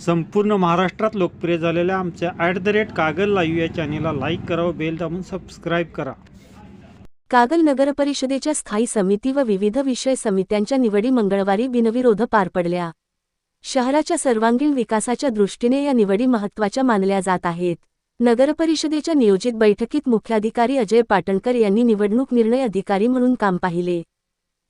संपूर्ण महाराष्ट्रात लोकप्रिय झालेल्या आमच्या at the rate Kagal live या चॅनेलला लाईक करा व बेल दाबून सबस्क्राईब करा. कागल नगरपरिषदेच्या स्थायी समिती व विविध विषय समित्यांच्या निवडी मंगळवारी बिनविरोध पार पडल्या. शहराच्या सर्वांगीण विकासाच्या दृष्टीने या निवडी महत्त्वाच्या मानल्या जात आहेत. नगरपरिषदेच्या नियोजित बैठकीत मुख्याधिकारी अजय पाटणकर यांनी निवडणूक निर्णय अधिकारी म्हणून काम पाहिले.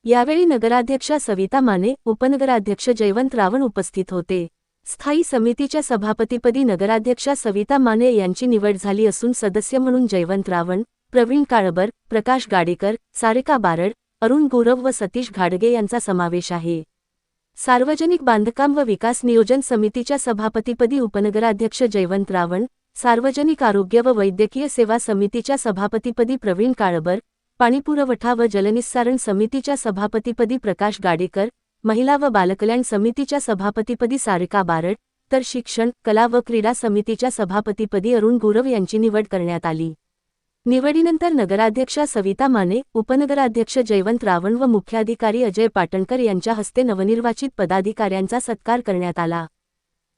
यावेळी नगराध्यक्षा सविता माने उपनगराध्यक्ष जयवंत रावण उपस्थित होते. स्थायी समितीच्या सभापतीपदी नगराध्यक्षा सविता माने यांची निवड झाली असून सदस्य म्हणून जयवंत रावण प्रवीण काळबर प्रकाश गाडेकर सारिका बारड अरुण गौरव व सतीश घाडगे यांचा समावेश आहे. सार्वजनिक बांधकाम व विकास नियोजन समितीच्या सभापतीपदी उपनगराध्यक्ष जयवंत रावण सार्वजनिक आरोग्य व वैद्यकीय सेवा समितीच्या सभापतीपदी प्रवीण काळबर पाणीपुरवठा व जलनिस्सारण समितीच्या सभापतीपदी प्रकाश गाडेकर महिला व बालकल्याण समितीच्या सभापतीपदी सारिका बारड तर शिक्षण कला व क्रीडा समितीच्या सभापतीपदी अरुण गुरव यांची निवड करण्यात आली. निवडीनंतर नगराध्यक्षा सविता माने उपनगराध्यक्ष जयवंत रावण व मुख्याधिकारी अजय पाटणकर यांच्या हस्ते नवनिर्वाचित पदाधिकाऱ्यांचा सत्कार करण्यात आला.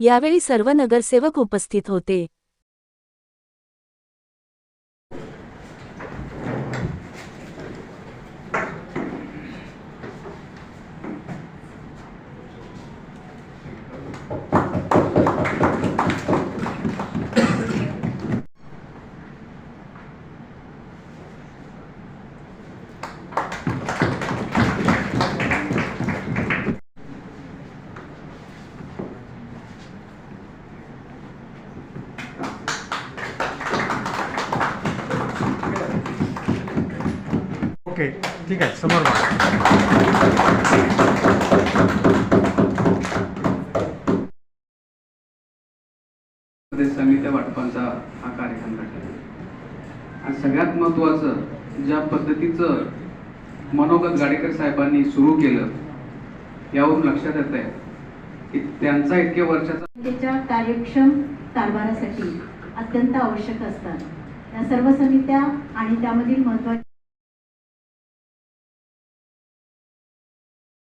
यावेळी सर्व नगरसेवक उपस्थित होते. ठीक आहे समोर समित्या वाटपांचा हा कार्यक्रम घडला आणि सगळ्यात महत्त्वाचं ज्या पद्धतीचं मनोगत गाडेकर साहेबांनी सुरू केलं यावरून लक्षात येत आहे की त्यांचा इतक्या वर्षाचा त्याच्या कार्यक्षम कारभारासाठी अत्यंत आवश्यक असतात. या सर्व समित्या आणि त्यामधील महत्त्वाच्या